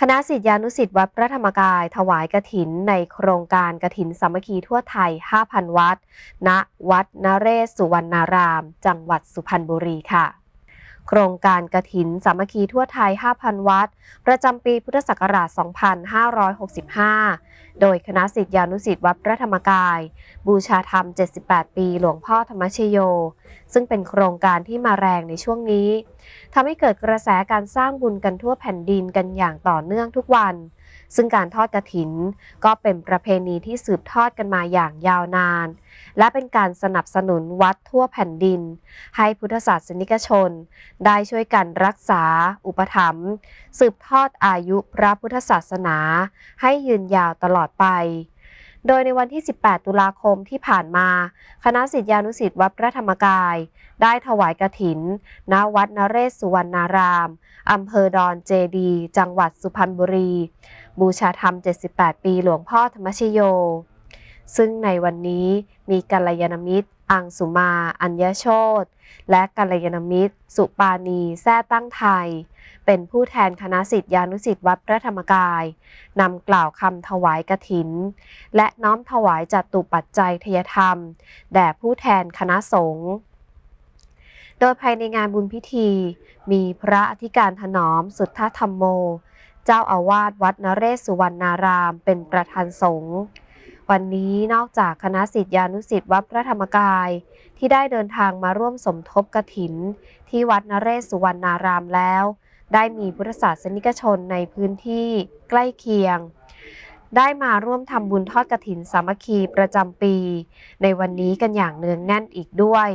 คณะศิษยานุศิษย์วัดพระธรรมกาย ถวายกระถินในโครงการกระถินสามัคคีทั่วไทย 5,000 วัด ณ วัดนเรศสุวรรณาราม จังหวัดสุพรรณบุรีค่ะ โครงการกระถินสามัคคีทั่วไทย 5,000 วัด ประจำปีพุทธศักราช 2565 โดยคณะศิษยานุสิ์วัดพระธรรมกาย บูชาธรรม 78 ปีหลวงพ่อธรรมชโย ซึ่งเป็นโครงการที่มาแรงในช่วงนี้ทำให้เกิดกระแสการสร้างบุญกันทั่วแผ่นดินกันอย่างต่อเนื่องทุกวัน ซึ่งการทอดกระถินก็เป็นประเพณีที่สืบทอดกันมาอย่างยาวนาน และเป็นการสนับสนุนวัดทั่วแผ่นดิน ให้พุทธศาสนิกชน ได้ช่วยกันรักษา อุปถัมภ์สืบทอดอายุพระพุทธศาสนา ให้ยืนยาวตลอดไปโดยในวันที่ 18 ตุลาคมที่ผ่านมา คณะศิษยานุศิษย์วัดพระธรรมกาย ได้ถวายกระถิน ณ วัดนเรศสุวรรณาราม อำเภอดอนเจดี จังหวัดสุพรรณบุรี บูชาธรรม 78 ปีหลวงพ่อธรรมชโย ซึ่งในวันนี้มีกัลยาณมิตร อังสุมา อัญญโชตและกัลยาณมิตร สุปานี แท้ตั้งไทย เป็นผู้แทนคณะศิษยานุศิษย์วัดพระธรรมกาย นำกล่าวคำถวายกระถิน และน้อมถวายจัตุปัจจัยทยธรรม แด่ผู้แทนคณะสงฆ์โดยภายในงานบุญพิธี มีพระอธิการถนอมสุทธธรรมโม เจ้าอาวาสวัดนเรศสุวรรณาราม เป็นประธานสงฆ์วันนี้นอกจากคณะศิษยานุศิษย์วัดพระธรรมกาย ที่ได้เดินทางมาร่วมสมทบกระถิน ที่วัดนเรศสุวรรณารามแล้ว ได้มีพุทธศาสนิกชนในพื้นที่ใกล้เคียง ได้มาร่วมทำบุญทอดกฐินสามัคคีประจำปี ในวันนี้กันอย่างเนืองแน่นอีกด้วย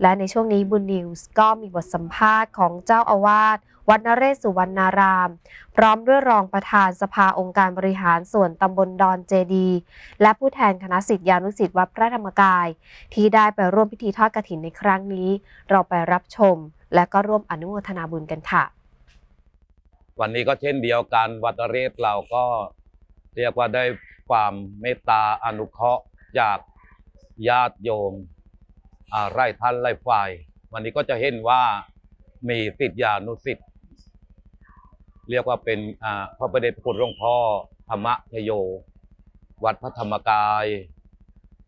และในช่วงนี้บุญนิวส์ก็มีบทสัมภาษณ์ของเจ้าอาวาส วัดนเรศสุวรรณาราม พร้อมด้วยรองประธานสภาองค์การบริหารส่วนตำบลดอนเจดี และผู้แทนคณะศิษยานุศิษย์วัดพระธรรมกาย ที่ได้ไปร่วมพิธีทอดกฐินในครั้งนี้ เราไปรับชม และก็ร่วมอนุโมทนาบุญกันค่ะ วันนี้ก็เช่นเดียวกันวัดนเรศเราก็เรียกว่าได้ความเมตตาอนุเคราะห์จากญาติโยมไร่ท่านไร่ฝ่าย วันนี้ก็จะเห็นว่ามีติดยานุสิทธิ์ เรียกว่าเป็นอ่าพระประเดชพระคุณหลวงพ่อธรรมชโย วัดพระธรรมกาย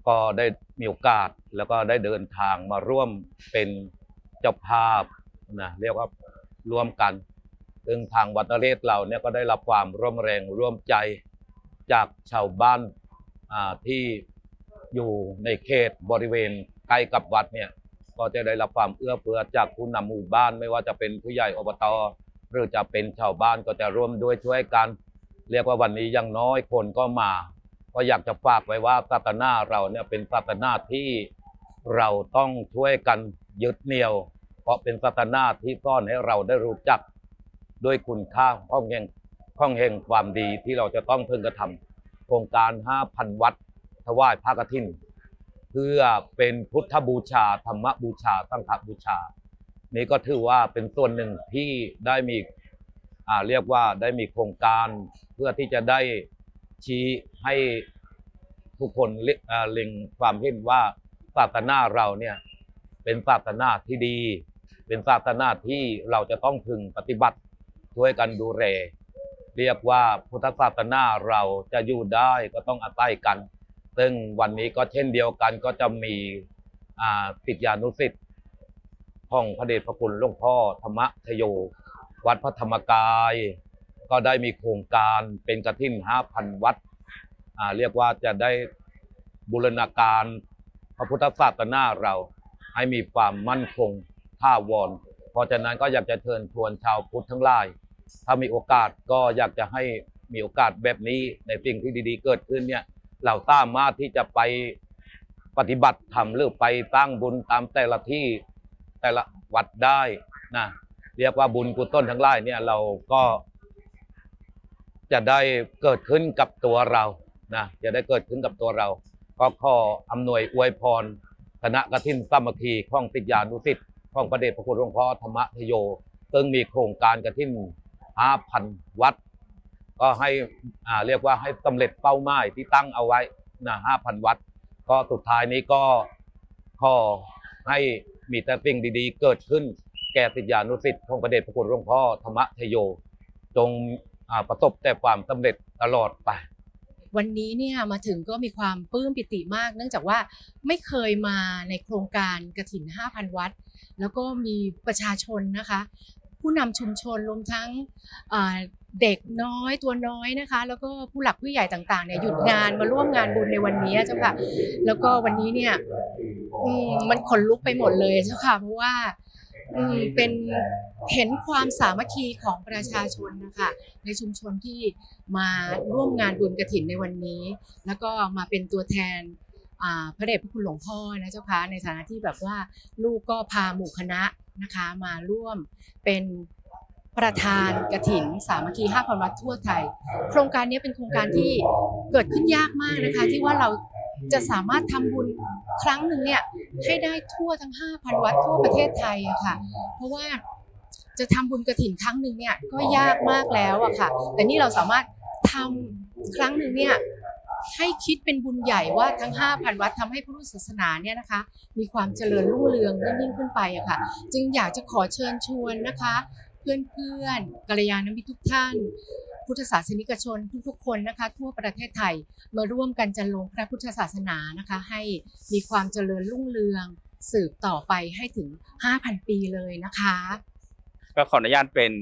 ก็ได้มีโอกาสแล้วก็ได้เดินทางมาร่วมเป็นเจ้าภาพนะเรียกว่าร่วมกัน ซึ่งทางวัดนเรศเราเนี่ยก็ได้รับความร่วมแรงร่วมใจจากชาวบ้านอ่าที่อยู่ในเขตบริเวณใกล้กับวัดเนี่ยก็จะได้รับความเอื้อเฟื้อจากผู้นำหมู่บ้านไม่ว่าจะเป็นผู้ใหญ่อบต หรือจะเป็นชาวบ้านก็จะร่วมด้วยช่วยกัน เรียกว่าวันนี้ยังน้อยคนก็มา ก็อยากจะฝากไว้ว่าศาสนาเราเนี่ยเป็นศาสนาที่เราต้องช่วยกันยึดเหนี่ยว เพราะเป็นศาสนาที่ซ่อนให้เราได้รู้จักด้วยคุณค่าของแห่งของแห่งความดีที่เราจะต้องพึงกระทำโครงการ 5,000 วัดถวายพระกฐิน เพื่อเป็นพุทธบูชา ธรรมบูชา สังฆบูชา นี่ก็ถือว่าเป็นส่วนหนึ่งที่ได้มีเรียกว่าได้มีโครงการเพื่อที่จะได้ชี้ให้ทุกคนเล็อ่งความเห็นว่าศาสนาเราเนี่ยเป็นศาสนาที่ดี เป็นศาสนาที่เราจะต้องพึงปฏิบัติช่วยกันดูแลเรียกว่าพุทธศาสนาเราจะอยู่ได้ก็ต้องอาศัยกัน ซึ่งวันนี้ก็เช่นเดียวกันก็จะมีอ่าศิยานุศิษย์ ของพระเดชพระคุณหลวงพ่อธรรมชโย วัดพระธรรมกาย ก็ได้มีโครงการเป็นกระถิ่นห้าพันวัดอ่าเรียกว่าจะได้บูรณาการพระพุทธศาสนาเราให้มีความมั่นคงท่าวรเพราะฉะนั้นก็อยากจะเชิญชวนชาวพุทธทั้งหลาย ถ้ามีโอกาสก็อยากจะให้มีโอกาสแบบนี้ในสิ่งที่ดี ๆ เกิดขึ้นเนี่ยเราสามารถที่จะไปปฏิบัติธรรมหรือไปตั้งบุญตามแต่ละที่ แต่ละวัดได้นะเรียกว่าบุญกุศลทั้งหลายเนี่ยเราก็ จะได้เกิดขึ้นกับตัวเรานะจะได้เกิดขึ้นกับตัวเรา ก็ขออำนวยอวยพรคณะกฐินสามัคคีข้องติดยานุสิทธิ์ข้องประเดชพระคุณหลวงพ่อธรรมชโยซึ่งมีโครงการกฐินห้าพันวัด ก็ให้อ่าเรียกว่าให้สำเร็จเป้าหมายที่ตั้งเอาไว้นะห้าพันวัด ก็สุดท้ายนี้ก็ขอให้ มีแต่สิ่งดีๆ เกิดขึ้น แก่ติดยานุสิทธิ์ของประเดชพระคุณหลวงพ่อธรรมชโย จงประสบแต่ความสำเร็จตลอดไป วันนี้เนี่ยมาถึงก็มีความปลื้มปิติมาก เนื่องจากว่าไม่เคยมาในโครงการกระถิน 5,000 วัด แล้วก็มีประชาชนนะคะ ผู้นำชุมชนรวมทั้งอ่าเด็กน้อยตัวน้อยนะคะ แล้วก็ผู้หลักผู้ใหญ่ต่างๆเนี่ยหยุดงานมาร่วมงานบุญในวันนี้เจ้าค่ะ แล้วก็วันนี้เนี่ยอืมมันขนลุกไปหมดเลยเจ้าค่ะเพราะว่าอืมเป็นเห็นความสามัคคีของประชาชนนะคะในชุมชนที่มาร่วมงานบุญกระถินในวันนี้ แล้วก็มาเป็นตัวแทนอ่า พระเดชพระคุณหลวงพ่อนะเจ้าค่ะในฐานะที่แบบว่าลูกก็พาหมู่คณะนะคะมาร่วมเป็นประธานกระถินสามัคคี5,000วัดทั่วไทย โครงการนี้เป็นโครงการที่เกิดขึ้นยากมากนะคะ ที่ว่าเราจะสามารถทำบุญครั้งหนึ่งเนี่ยให้ได้ทั่วทั้ง 5,000 วัดทั่วประเทศไทยอะค่ะ เพราะว่าจะทำบุญกระถินครั้งหนึ่งเนี่ยก็ยากมากแล้วอะค่ะ แต่นี่เราสามารถทำครั้งหนึ่งเนี่ย ให้คิดเป็นบุญใหญ่ว่าทั้ง 5,000 วัดทำให้พุทธศาสนาเนี่ยนะคะ มีความเจริญรุ่งเรืองยิ่งขึ้นไปอะค่ะ จึงอยากจะขอเชิญชวนนะคะ เพื่อนๆกัลยาณมิตรทุกท่าน พุทธศาสนิกชนทุกๆ คนนะคะ ทั่วประเทศไทยมาร่วมกันจันลงพระพุทธศาสนานะคะ ให้มีความเจริญรุ่งเรืองสืบต่อไปให้ถึง 5,000 ปีเลยนะคะ ก็ขออนุญาตเป็น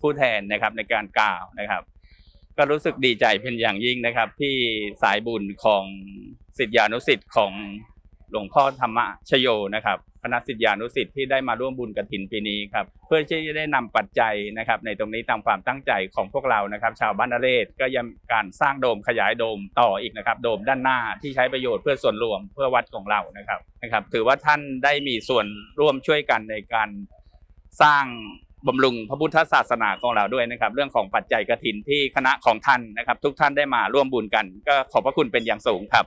ผู้แทนนะครับในการกล่าวนะครับ ก็รู้สึกดีใจเป็นอย่างยิ่งนะครับ ที่สายบุญของสิทธิานุสิทธิ์ของหลวงพ่อธรรมชโยนะครับคณะสิทธิานุสิทธิ์ที่ได้มาร่วมบุญกฐินปีนี้ครับเพื่อที่จะได้นำปัจจัยนะครับ ในตรงนี้ตามความตั้งใจของพวกเรานะครับ ชาวบ้านนเรศก็ยังการสร้างโดมขยายโดมต่ออีกนะครับโดมด้านหน้าที่ใช้ประโยชน์เพื่อส่วนรวมเพื่อวัดของเรานะครับนะครับ ถือว่าท่านได้มีส่วนร่วมช่วยกันในการสร้าง บำรุงพระพุทธศาสนาของเราด้วยนะครับ เรื่องของปัจจัยกระถินที่คณะของท่านนะครับ ทุกท่านได้มาร่วมบุญกัน ก็ขอบพระคุณเป็นอย่างสูงครับ